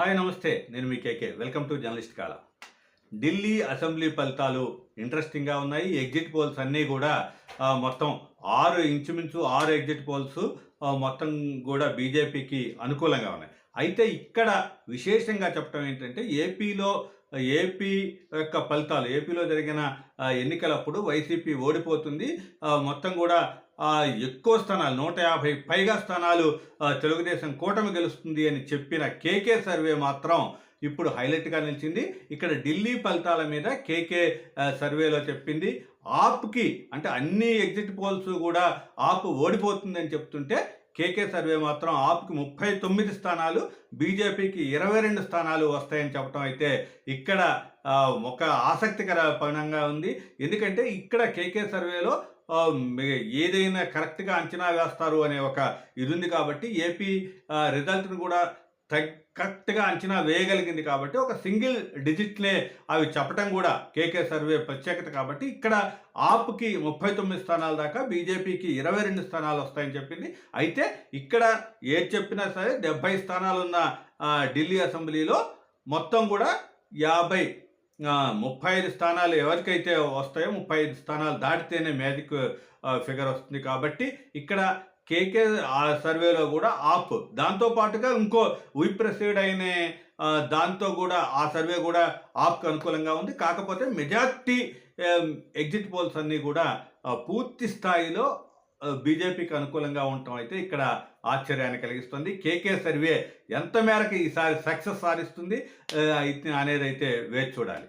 Hi నమస్తే. నేను మీ KK. Welcome to journalist Kala. Delhi assembly ఫలితాలు ఇంట్రెస్టింగ్గా ఉన్నాయి. ఎగ్జిట్ పోల్స్ అన్నీ కూడా మొత్తం ఆరు ఇంచుమించు ఆరు ఎగ్జిట్ పోల్స్ మొత్తం కూడా బీజేపీకి అనుకూలంగా ఉన్నాయి. అయితే ఇక్కడ విశేషంగా చెప్పడం ఏంటంటే ఏపీలో ఏపీ యొక్క ఫలితాలు ఏపీలో జరిగిన ఎన్నికలప్పుడు వైసీపీ ఓడిపోతుంది. మొత్తం కూడా ఎక్కువ స్థానాలు నూట యాభై పైగా స్థానాలు తెలుగుదేశం కూటమి గెలుస్తుంది అని చెప్పిన కేకే సర్వే మాత్రం ఇప్పుడు హైలైట్గా నిలిచింది. ఇక్కడ ఢిల్లీ ఫలితాల మీద కేకే సర్వేలో చెప్పింది. ఆప్కి అంటే అన్ని ఎగ్జిట్ పోల్స్ కూడా ఆప్ ఓడిపోతుందని చెప్తుంటే కేకే సర్వే మాత్రం ఆప్కి ముప్పై తొమ్మిది స్థానాలు బీజేపీకి ఇరవై రెండు స్థానాలు వస్తాయని చెప్పడం అయితే ఇక్కడ ఒక ఆసక్తికర పనంగా ఉంది. ఎందుకంటే ఇక్కడ కేకే సర్వేలో ఏదైనా కరెక్ట్గా అంచనా వేస్తారు అనే ఒక ఇది ఉంది కాబట్టి ఏపీ రిజల్ట్ను కూడా కరెక్ట్గా అంచనా వేయగలిగింది కాబట్టి ఒక సింగిల్ డిజిట్లే అవి చెప్పటం కూడా కేకే సర్వే ప్రత్యేకత కాబట్టి ఇక్కడ ఆప్కి ముప్పై తొమ్మిది స్థానాల దాకా బీజేపీకి ఇరవై రెండు స్థానాలు వస్తాయని చెప్పింది. అయితే ఇక్కడ ఏది చెప్పినా సరే డెబ్బై స్థానాలున్న ఢిల్లీ అసెంబ్లీలో మొత్తం కూడా యాభై ముప్పై ఐదు స్థానాలు ఎవరికైతే వస్తాయో ముప్పై ఐదు స్థానాలు దాటితేనే మ్యాజిక్ ఫిగర్ వస్తుంది కాబట్టి ఇక్కడ కేకే ఆ సర్వేలో కూడా ఆప్. దాంతో పాటుగా ఇంకో విప్రసీడ్ అయిన దాంతో కూడా ఆ సర్వే కూడా ఆప్కి అనుకూలంగా ఉంది. కాకపోతే మెజార్టీ ఎగ్జిట్ పోల్స్ అన్నీ కూడా పూర్తి స్థాయిలో బీజేపీకి అనుకూలంగా ఉండటం అయితే ఇక్కడ ఆశ్చర్యాన్ని కలిగిస్తుంది. కేకే సర్వే ఎంత మేరకు ఈసారి సక్సెస్ సాధిస్తుంది అయితే అనేది అయితే వేచి చూడాలి.